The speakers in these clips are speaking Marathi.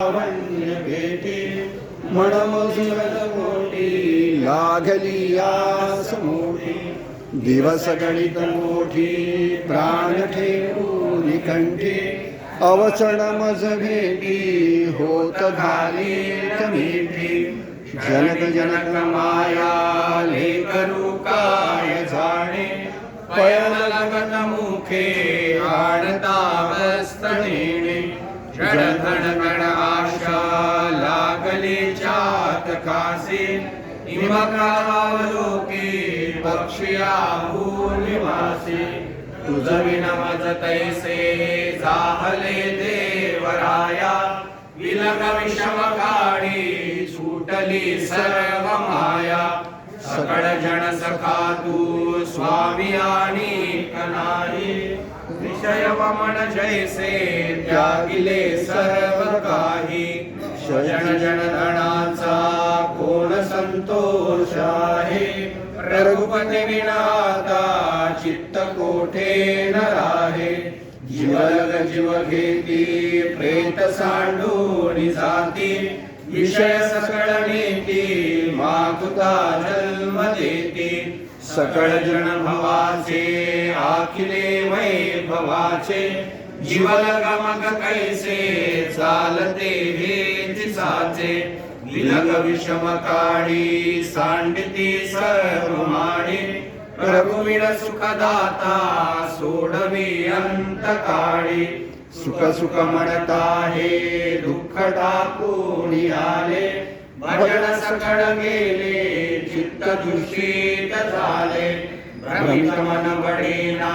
दिवस वन्य बेटे मणमसुरकोटि लाघलीया समूटि अवचण मज भेटी होत धारी कमेटी। जनक जनक माया लेखरूकाय जाणे आणता आणतावस्तने गण आशा लागली चातकासी इमकावलोके पक्षिया भूनिवासी तुझ विनमज तैसे जाहले देवराया। विलग विषम काळी सुटली सर्व माया सकळ जण सखा तू स्वामी आणि कनाई विषय वमन जैसे लागिले सर्व काही जन जन कोण संतोष आहे? रघुपती विनाता चित्त कोठे न राहे? जीवलग जीव घेती प्रेत सांडून जाती. विषय सकळ नेती मातुता जन्म देती. सकळ जन भवाचे आखिले वैभवाचे जीवलग मग कैसे चालते हे साचे। विलग विषम काळी सांडिती सर्व माडी प्रभुविण सुखदाता सोडवी अंत काळी सुख सुख म्हणता हे दुःख टाकून आले भजन सकळ गेले चित्त दूषित झाले. भ्रमित मन बडेना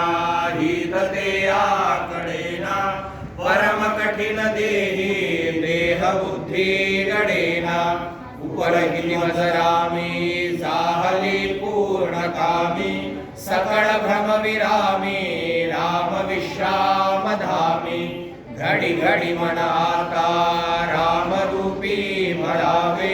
हित ते आकडेना परम कठीण देही देह बुद्धी गडेना उपरही मजरामी जाहली पूर्ण कामी सकळ भ्रम विरामी राम विश्राम धामी घडी घडी मन आता राम रूपी मरावे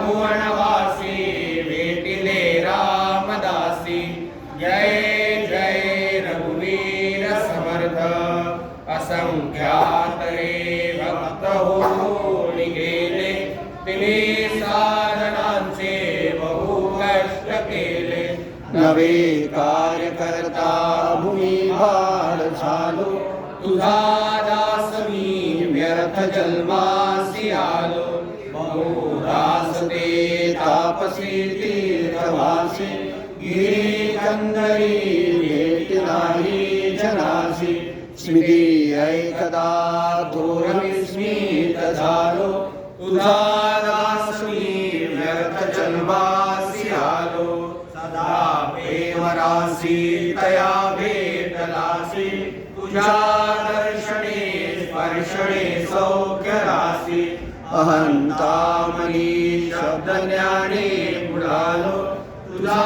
असङ्ख्यातरे भक्तहो निकेले तिले साधनांसे बहु कष्टकेले नवे कार्यकर्ता भूमि भालु तुझा दासमी व्यर्थ जन्मासि आलो। बहुदासते तापसी तीर्थवासी। गिरिचन्दरी वेति नारी जनासि। स्मृती ऐकदा थोर विस्मित झालो तुझा आलो सदा प्रेमरासि तया भेटलासि तुझ्या दर्शने स्पर्शने सौख्य रासी अहंता मनी शब्द तुझा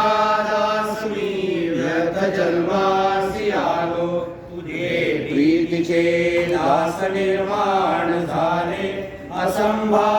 प्रीतीचे दास निर्माण झाले असंभा